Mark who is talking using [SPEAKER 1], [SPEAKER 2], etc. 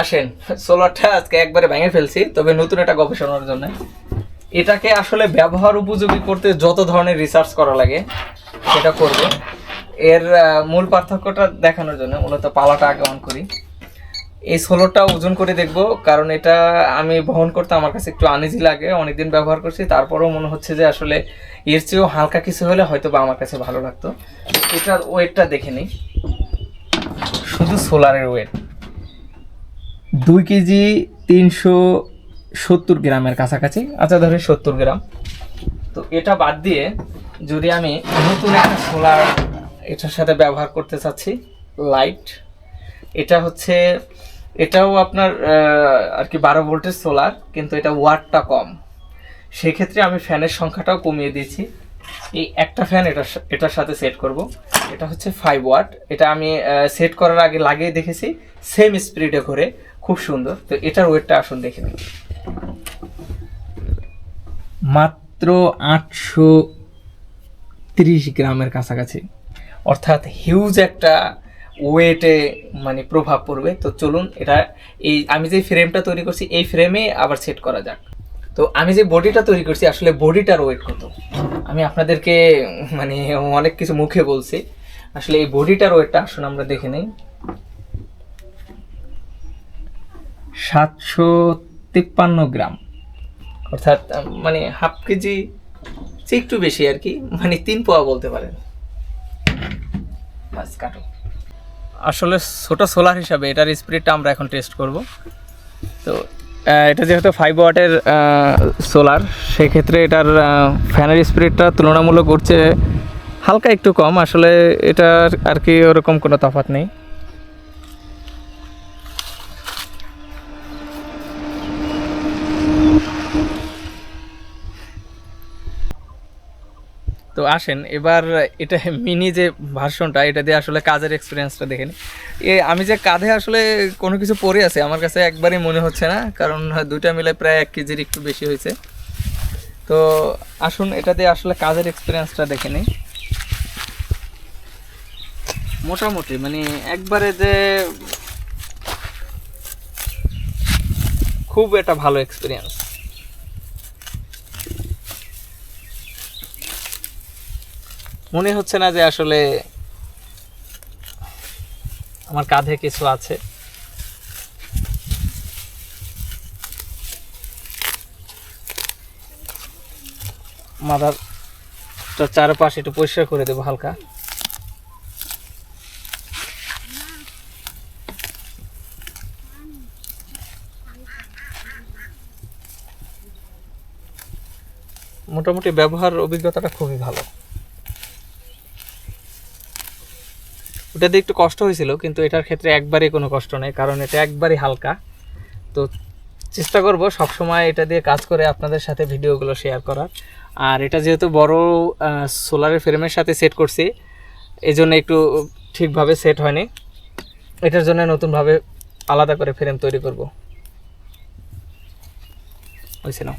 [SPEAKER 1] আসেন, সোলারটা আজকে একবারে ভেঙে ফেলছি, তবে নতুন একটা গবেষণার জন্য। এটাকে আসলে ব্যবহার উপযোগী করতে যত ধরনের রিসার্চ করা লাগে, সেটা করব। এর মূল পার্থক্যটা দেখানোর জন্য, মূলত পালাটা আগে অন করি। এই সোলোটা ওজন করে দেখব, কারণ এটা আমি বহন করতে আমার কাছে একটু আনিজি লাগে, অনেকদিন ব্যবহার করছি, তারপরেও মনে হচ্ছে যে আসলে এর চেয়েও হালকা কিছু হলে হয়তো বা আমার কাছে ভালো লাগতো। এটার ওয়েটটা দেখে নিই। শুধু সোলারের ওয়েট দুই কেজি তিনশো সত্তর গ্রামের কাছাকাছি। আচ্ছা ধরে সত্তর গ্রাম। তো এটা বাদ দিয়ে যদি আমি নতুন একটা সোলার এটার সাথে ব্যবহার করতে চাচ্ছি, লাইট, এটা হচ্ছে, এটাও আপনার আর কি বারো ভোল্টের সোলার, কিন্তু এটা ওয়াটটা কম। সেক্ষেত্রে আমি ফ্যানের সংখ্যাটাও কমিয়ে দিয়েছি। এই একটা ফ্যান এটার সা- এটার সাথে সেট করব। এটা হচ্ছে ফাইভ ওয়াট এটা আমি সেট করার আগে লাগিয়ে দেখেছি সেম স্পিডে করে খুব সুন্দর। তো এটার ওয়েটটা আসুন দেখে নিন মাত্র আটশো তিরিশ গ্রামের কাছাকাছি। অর্থাৎ হিউজ একটা ওয়েটে মানে প্রভাব পড়বে। তো চলুন, এটা এই, আমি যে ফ্রেমটা তৈরি করছি, এই ফ্রেমে আবার সেট করা যাক। তো আমি যে বডিটা তৈরি করছি, আসলে বডিটার ওয়েট কত? আমি আপনাদেরকে মানে অনেক কিছু মুখে বলছি। আসলে এই বডিটার ওয়েটটা আসলে আমরা দেখে নিই। সাতশো তিপ্পান্ন গ্রাম। অর্থাৎ মানে হাফ কেজি চেয়ে একটু বেশি আর কি মানে তিন পোয়া বলতে পারেন। আসলে ছোট সোলার হিসাবে এটার স্পিডটা আমরা এখন টেস্ট করব। তো এটা যেহেতু ফাইভ ওয়াটের সোলার, সেক্ষেত্রে এটার ফ্যানের স্পিডটা তুলনামূলক করছে হালকা একটু কম। আসলে এটার আর কি ওরকম কোনো তফাৎ নেই। তো আসেন, এবার এটা মিনি যে ভার্সনটা, এটা দিয়ে আসলে কাজের এক্সপিরিয়েন্সটা দেখেন এ, আমি যে কাঁধে আসলে কোনো কিছু পরে আছে, আমার কাছে একবারই মনে হচ্ছে না, কারণ দুইটা মিলে প্রায় এক কেজির একটু বেশি হয়েছে। তো আসুন, এটা দিয়ে আসলে কাজের এক্সপিরিয়েন্সটা দেখে নিই। মোটামুটি মানে একবারে যে খুব একটা ভালো এক্সপিরিয়েন্স মনে হচ্ছে না যে আসলে আমার কাঁধে কিছু আছে। মাথার চারপাশে একটু পরিষ্কার করে দেবো হালকা। মোটামুটি ব্যবহার অভিজ্ঞতাটা খুবই ভালো। ওটা দিয়ে একটু কষ্ট হয়েছিল, কিন্তু এটার ক্ষেত্রে একবারই কোনো কষ্ট নেই, কারণ এটা একবারই হালকা। তো চেষ্টা করব সবসময় এটা দিয়ে কাজ করে আপনাদের সাথে ভিডিওগুলো শেয়ার করার। আর এটা যেহেতু বড় সোলারের ফ্রেমের সাথে সেট করছি এই জন্য একটু ঠিকভাবে সেট হয়নি। এটার জন্য নতুনভাবে আলাদা করে ফ্রেম তৈরি করব। হয়েছে না